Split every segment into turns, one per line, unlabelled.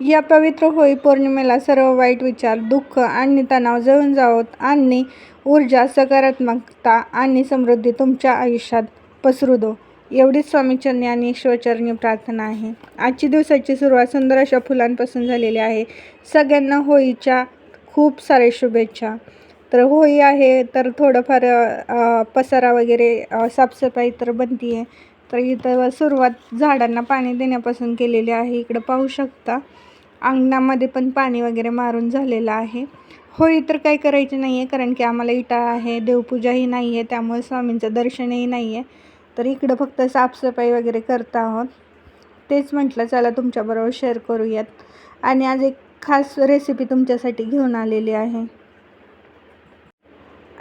या पवित्र होळी पौर्णिमेला सर्व वाईट विचार दुःख आणि तणाव जळून जावोत आणि ऊर्जा सकारात्मकता आणि समृद्धी तुमच्या आयुष्यात पसरू दो. एवढीच स्वामीचरणी आणि ईश्वरचरणी प्रार्थना आहे. आजची दिवसाची सुरुवात सुंदर अशा फुलांपासून झालेली आहे. सगळ्यांना होळीच्या खूप सारे शुभेच्छा. तर होळी आहे तर थोडंफार पसारा वगैरे साफसफाई तर बनती आहे तर इथं सुरुवात झाडांना पाणी देण्यापासून केलेली आहे. इकडं पाहू शकता अंगणामध्ये पण पाणी वगैरे मारून झालेलं आहे. होळी तर काही करायची नाही आहे कारण की आम्हाला इटा आहे देवपूजाही नाही आहे त्यामुळे स्वामींचं दर्शनही नाही आहे तर इकडं फक्त साफसफाई वगैरे करत आहोत. तेच म्हटलं चला तुमच्याबरोबर शेअर करूयात. आणि आज एक खास रेसिपी तुमच्यासाठी घेऊन आलेली आहे.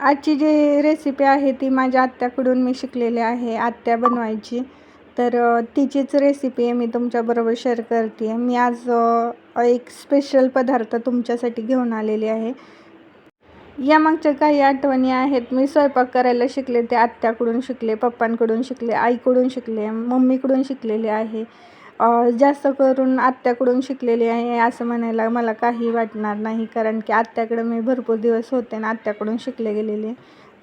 आजची जी रेसिपी आहे ती माझ्या आत्याकडून मी शिकलेली आहे आत्या बनवायची. तर तिचीच रेसिपी आहे मी तुमच्याबरोबर शेअर करते. आहे मी आज एक स्पेशल पदार्थ तुमच्यासाठी घेऊन आलेली आहे. यामागच्या काही आठवणी आहेत. मी स्वयंपाक करायला शिकले ते आत्याकडून शिकले पप्पांकडून शिकले आईकडून शिकले मम्मीकडून शिकलेले आहे. जास्त करून आत्याकडून शिकलेली आहे असं म्हणायला मला काही वाटणार नाही. कारण की आत्याकडं मी भरपूर दिवस होते आणि आत्याकडून शिकले गेलेले.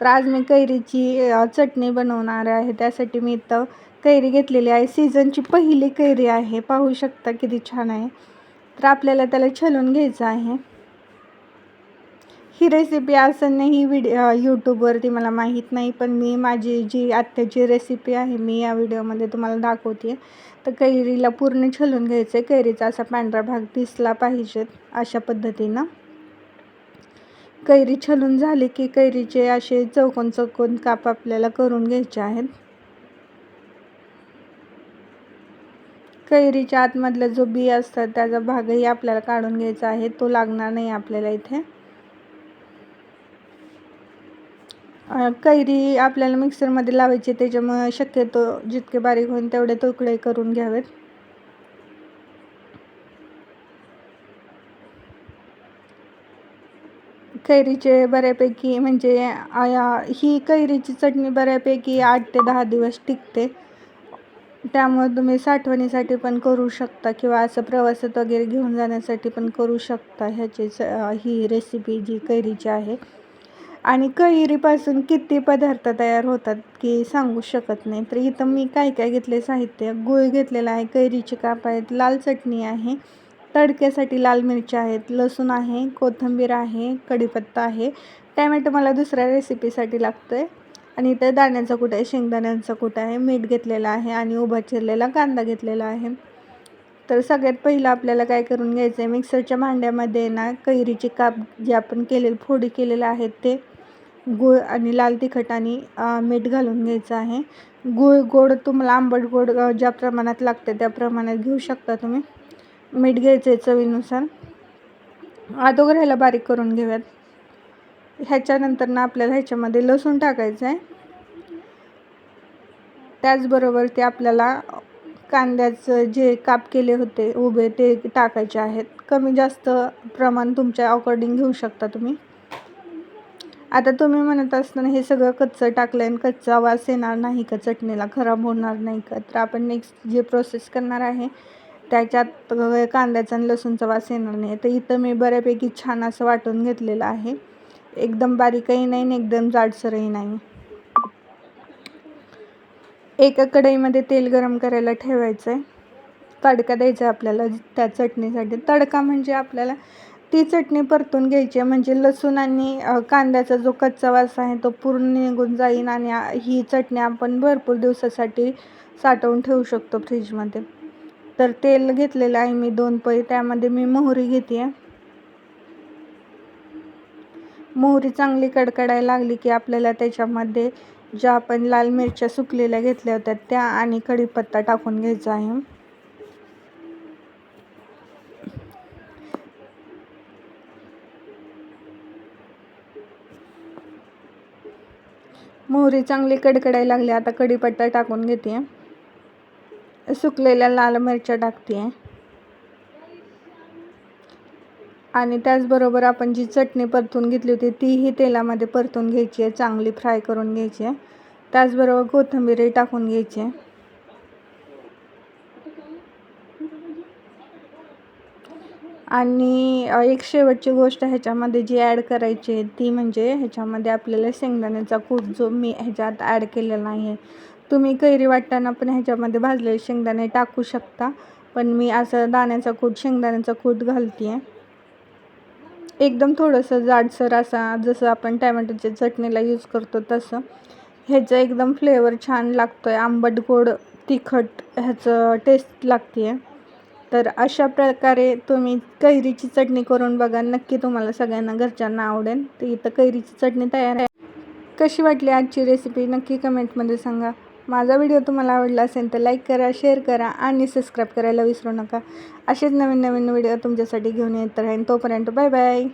तर आज मी कैरीची चटणी बनवणार आहे. त्यासाठी मी इथं कैरी घेतलेली आहे. सीझनची पहिली कैरी आहे. पाहू शकता किती छान आहे. तर आपल्याला त्याला छलून घ्यायचं आहे. ही रेसिपी असं ही व्हिडिओ यूट्यूबवरती मला माहीत नाही पण मी माझी जी आत्याची रेसिपी आहे मी या व्हिडिओमध्ये तुम्हाला दाखवते तर कैरीला पूर्ण छलून घ्यायचं आहे कैरीचा असा पांढरा भाग दिसला पाहिजेत अशा पद्धतीनं. कैरी छलून झाली की कैरीचे असे चौकोन चौकोन काप आपल्याला करून घ्यायचे आहेत. कैरीच्या आतमधला जो बी असतात त्याचा भागही आपल्याला काढून घ्यायचा आहे. तो लागणार नाही आपल्याला इथे. कैरी आपल्याला मिक्सरमध्ये लावायची त्याच्यामुळे शक्यतो जितके बारीक होईल तेवढे तुकडे करून घ्यावेत. कैरीचे बऱ्यापैकी म्हणजे आया ही कैरीची चटणी बऱ्यापैकी आठ ते दहा दिवस टिकते. त्यामुळे तुम्ही साठवणीसाठी पण करू शकता किंवा असं प्रवासात वगैरे घेऊन जाण्यासाठी पण करू शकता ह्याची च ही रेसिपी जी कैरीची आहे. आणि कैरीपासून किती पदार्थ तयार होतात की सांगू शकत नाही. तर इथं मी काय काय घेतले साहित्य. गूळ घेतलेला आहे कैरीचे काप आहेत लाल चटणी आहे तडक्यासाठी लाल मिरच्या आहेत लसूण आहे कोथिंबीर आहे कढीपत्ता आहे. टॅमॅटो मला दुसऱ्या रेसिपीसाठी लागतो आहे आणि इथं दाण्याचा कुठं आहे शेंगदाण्यांचा कुठं आहे मीठ घेतलेलं आहे आणि उभा चिरलेला कांदा घेतलेला आहे. तर सगळ्यात पहिलं आपल्याला काय करून घ्यायचं आहे मिक्सरच्या भांड्यामध्ये ना कैरीचे काप जे आपण केलेले फोडी केलेले आहेत ते गूळ आणि लाल तिखट आणि मीठ घालून घ्यायचं आहे. गूळ गोड तुम्हाला आंबट गोड ज्या प्रमाणात लागते त्या प्रमाणात घेऊ शकता तुम्ही. मीठ घ्यायचं आहे चवीनुसार. अदोगर ह्याला बारीक करून घेऊयात. ह्याच्यानंतर ना आपल्याला ह्याच्यामध्ये लसूण टाकायचं आहे त्याचबरोबर ते आपल्याला कांद्याचं जे काप केले होते उभे ते टाकायचे आहेत. कमी जास्त प्रमाण तुमच्या अकॉर्डिंग घेऊ शकता तुम्ही. आता तुम्ही म्हणत असताना हे सगळं कच्चं टाकलं आणि कच्चा वास येणार नाही का? चटणीला खराब होणार नाही का? तर आपण नेक्स्ट जे प्रोसेस करणार आहे त्याच्यात कांद्याचा आणि लसूणचा वास येणार नाही. तर इथं मी बऱ्यापैकी छान असं वाटून घेतलेलं आहे. एकदम बारीकही नाही आणि एकदम जाडसरही नाही. एका कढईमध्ये तेल गरम करायला ठेवायचं आहे तडका द्यायचा आहे आपल्याला त्या चटणीसाठी. तडका म्हणजे आपल्याला ती चटणी परतून घ्यायची आहे. म्हणजे लसूण आणि कांद्याचा जो कच्चा वास आहे तो पूर्ण निघून जाईन आणि ही चटणी आपण भरपूर दिवसासाठी साठवून ठेवू शकतो फ्रीजमध्ये. तर तेल घेतलेलं आहे मी दोन पै त्यामध्ये मी मोहरी घेते आहे मोहरी चांगली कडकडायला लागली की आपल्याला त्याच्यामध्ये ज्या आपण लाल मिरच्या सुकलेल्या घेतल्या होत्या त्या आणि कढीपत्ता टाकून घ्यायचा आहे. मोहरी चांगली कडकडायला लागली आता कढीपत्ता टाकून घेते. सुकलेल्या लाल मिरच्या टाकते. आणि त्याचबरोबर आपण जी चटणी परतून घेतली होती तीही तेलामध्ये परतून घ्यायची आहे चांगली फ्राय करून घ्यायची आहे. त्याचबरोबर कोथिंबीरही टाकून घ्यायची आहे. आणि एक शेवटची गोष्ट ह्याच्यामध्ये जी ॲड करायची आहे ती म्हणजे ह्याच्यामध्ये आपल्याला शेंगदाण्याचा कूट जो मी ह्याच्यात ॲड केलेला आहे तुम्ही कैरी वाटताना पण ह्याच्यामध्ये भाजलेले शेंगदाणे टाकू शकता पण मी असं दाण्याचा कूट शेंगदाण्याचा कूट घालते आहे एकदम थोडंसं जाडसर असा जसं आपण टॅमॅटोच्या चटणीला यूज करतो तसं. ह्याचं एकदम फ्लेवर छान लागतो आहे आंबट गोड तिखट ह्याचं टेस्ट लागते आहे तर अशा प्रकारे तुम्ही कैरीची चटणी करून बघा. नक्की तुम्हाला सगळ्यांना घरच्यांना आवडेल. तर इथं कैरीची चटणी तयार आहे. कशी वाटली आजची रेसिपी नक्की कमेंटमध्ये सांगा. माझा व्हिडिओ तुम्हाला आवडला असेल तर लाईक करा शेअर करा आणि सबस्क्राईब करायला विसरू नका. असेच नवीन नवीन व्हिडिओ तुमच्यासाठी घेऊन येत राहीन. तोपर्यंत बाय बाय.